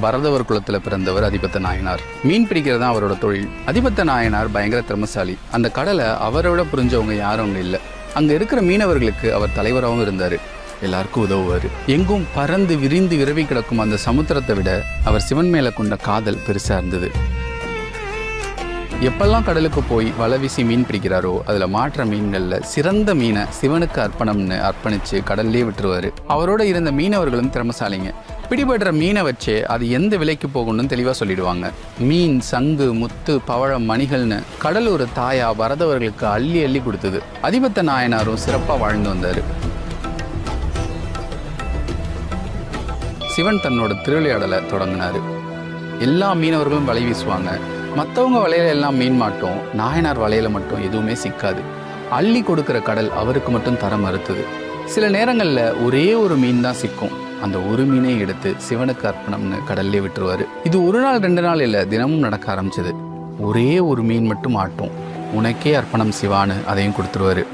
பரதவர் குலத்தில் பிறந்தவர் அதிபத்த நாயனார். மீன் பிடிக்கிறது தான் அவரோட தொழில். அதிபத்த நாயனார் பயங்கர திறமசாலி. அந்த கடலை அவரோட புரிஞ்சவங்க யாரும் அங்க இல்லை. அங்கே இருக்கிற மீனவர்களுக்கு அவர் தலைவராகவும் இருந்தார். எல்லாருக்கும் உதவுவார். எங்கும் பறந்து விரிந்து விரவி கிடக்கும் அந்த சமுத்திரத்தை விட அவர் சிவன் மேலே கொண்ட காதல் பெருசாக இருந்தது. எப்பெல்லாம் கடலுக்கு போய் வலை வீசி மீன் பிடிக்கிறாரோ அதுல மாற்ற மீன்கள்ல சிறந்த மீனை சிவனுக்கு அர்ப்பணம்னு அர்ப்பணிச்சு கடல்லே விட்டுருவாரு. அவரோட இருந்த மீனவர்களும் திறமசாலிங்க. பிடிபடுற மீனை வச்சே அது எந்த விலைக்கு போகணும்னு தெளிவாக சொல்லிடுவாங்க. மீன் சங்கு முத்து பவழம் மணிகள்னு கடல் ஒரு தாயா வரதவர்களுக்கு அள்ளி அள்ளி கொடுத்தது. அதிபத்த நாயனாரும் சிறப்பாக வாழ்ந்து வந்தார். சிவன் தன்னோட திருவிளையாடலை தொடங்கினார். எல்லா மீனவர்களும் வலை வீசுவாங்க. மற்றவங்க வலையில எல்லாம் மீன் மாட்டோம் நாயனார் வலையில மட்டும் எதுவுமே சிக்காது. அள்ளி கொடுக்கிற கடல் அவருக்கு மட்டும் தர மறுத்தது. சில நேரங்களில் ஒரே ஒரு மீன் தான் சிக்கும். அந்த ஒரு மீனை எடுத்து சிவனுக்கு அர்ப்பணம்னு கடல்லே விட்டுருவாரு. இது ஒரு நாள் ரெண்டு நாள் இல்லை தினமும் நடக்க ஆரம்பிச்சது. ஒரே ஒரு மீன் மட்டும் ஆட்டும். உனக்கே அர்ப்பணம் சிவான்னு அதையும் கொடுத்துருவாரு.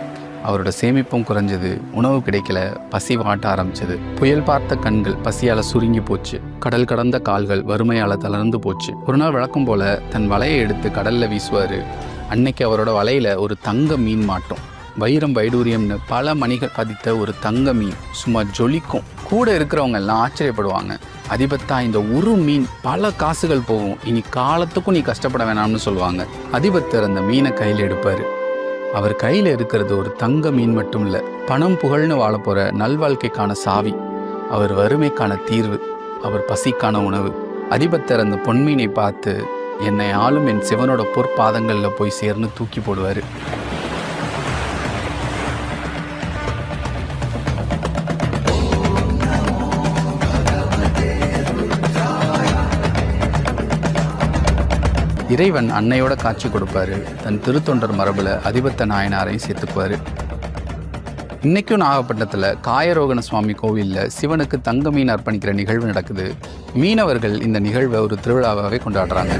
அவரோட சேமிப்பும் குறைஞ்சது. உணவு கிடைக்கல. பசி வாட்ட ஆரம்பிச்சது. புயல் பார்த்த கண்கள் பசியால சுருங்கி போச்சு. கடல் கடந்த கால்கள் வறுமையால தளர்ந்து போச்சு. ஒரு நாள் வழக்கம் போல தன் வலையை எடுத்து கடல்ல வீசுவாரு. அன்னைக்கு அவரோட வலையில ஒரு தங்க மீன் மாட்டோம். வைரம் வைடூரியம்னு பல மணிகள் பதித்த ஒரு தங்க மீன். சும்மா ஜொலிக்கும். கூட இருக்கிறவங்க எல்லாம் ஆச்சரியப்படுவாங்க. அதிபத்தா இந்த ஒரு மீன் பல காசுகள் போகும். இனி காலத்துக்கும் நீ கஷ்டப்பட வேணாம்னு சொல்லுவாங்க. அதிபத்தர் அந்த மீனை கையில் எடுப்பாரு. அவர் கையில் இருக்கிறது ஒரு தங்க மீன் மட்டும் இல்லை பணம் புகழ்னு வாழ போகிற நல்வாழ்க்கைக்கான சாவி. அவர் வறுமைக்கான தீர்வு அவர் பசிக்கான உணவு. அதிபத்தர் அந்த பொன்மீனை பார்த்து என்னை ஆளும் என் சிவனோட பொற்பாதங்களில் போய் சேர்ந்து தூக்கி போடுவார். இறைவன் அன்னையோட காட்சி கொடுப்பாரு. தன் திருத்தொண்டர் மரபுல அதிபத்த நாயனாரையும் சேர்த்துக்குவாரு. இன்னைக்கும் நாகப்பட்டினத்தில் காயரோகண சுவாமி கோவிலில் சிவனுக்கு தங்க மீன் அர்ப்பணிக்கிற நிகழ்வு நடக்குது. மீனவர்கள் இந்த நிகழ்வை ஒரு திருவிழாவாகவே கொண்டாடுறாங்க.